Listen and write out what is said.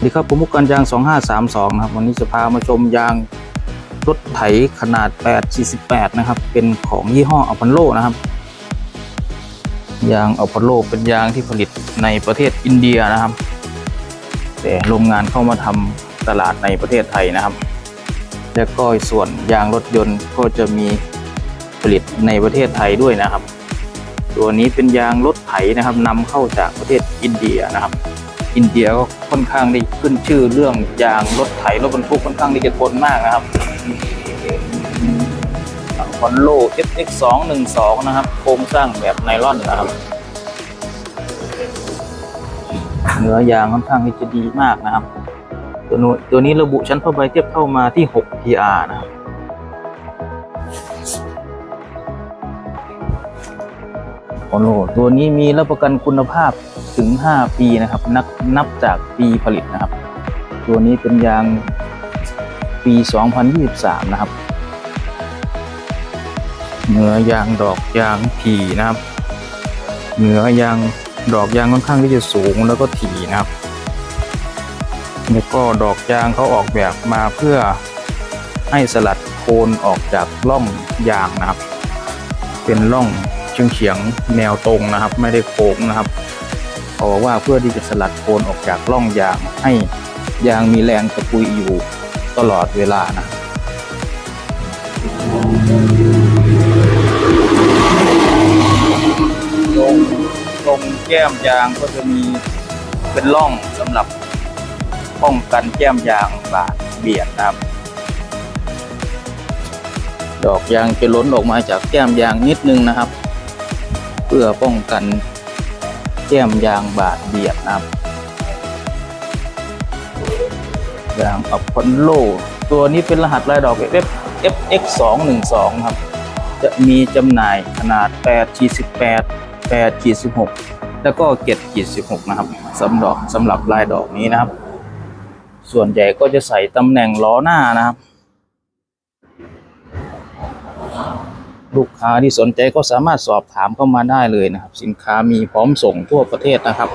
สวัสดีครับผมมุกกันยาง 2532 นะครับ วันนี้จะพามาชมยางรถไถขนาด 848 นะครับ เป็นของยี่ห้ออัลพันโลนะครับ ยางอัลพันโลเป็นยางที่ผลิตในประเทศอินเดียนะครับ แต่โรงงานเข้ามาทำตลาดในประเทศไทยนะครับ แล้วก็ส่วนยางรถยนต์ก็จะมีผลิตในประเทศไทยด้วยนะครับ ตัวนี้เป็นยางรถไถนะครับนำเข้าจากประเทศอินเดียนะครับ อินเดียก็ค่อนข้างได้ขึ้นชื่อเรื่องยางรถไถรถบรรทุกค่อนข้างที่จะทนมากนะครับคอนโล FX 2 1 2นะครับ โครงสร้างแบบไนลอนนะครับ เนื้อยางค่อนข้างที่จะดีมากนะครับ ตัวนู้นตัวนี้ระบุชั้นผ้าใบเทียบเข้ามาที่ 6 PR นะครับโอนโลตัวนี้มีรับประกันคุณภาพ ถึง 5 ปีนะครับนับนับจากปีผลิตนะครับ ตัวนี้เป็นยางปี 2023 นะครับ เนื้อยางดอกยางถี่นะครับ เนื้อยางดอกยางค่อนข้างที่จะสูงแล้วก็ถี่นะครับ แล้วก็ดอกยางเขาออกแบบมาเพื่อให้สลัดโคนออกจากร่องยางนะครับ เป็นร่องเฉียงเฉียงแนวตรงนะครับ ไม่ได้โค้งนะครับ เขาบอกว่าเพื่อที่จะสลัดโคนออกจากร่องยางให้ยางมีแรงตะกุยอยู่ตลอดเวลานะตรงตรงแก้มยางก็จะมีเป็นร่องสำหรับป้องกันแก้มยางบาดเบียดนะครับ ดอกยางจะล้นออกมาจากแก้มยางนิดนึงนะครับ เพื่อป้องกัน แก้มยางบาดเบียดนะครับยางอัพพอลโล ตัวนี้เป็นรหัสลายดอก F FX 2 1 2ครับ จะมีจำหน่ายขนาด8ขีด18 8ขีด16 แล้วก็7 16 นะครับสำหรับสำหรับลายดอกนี้นะครับ ส่วนใหญ่ก็จะใส่ตำแหน่งล้อหน้านะครับ ลูกค้าที่สนใจก็สามารถสอบถามเข้ามาได้เลยนะครับ สินค้ามีพร้อมส่งทั่วประเทศนะครับ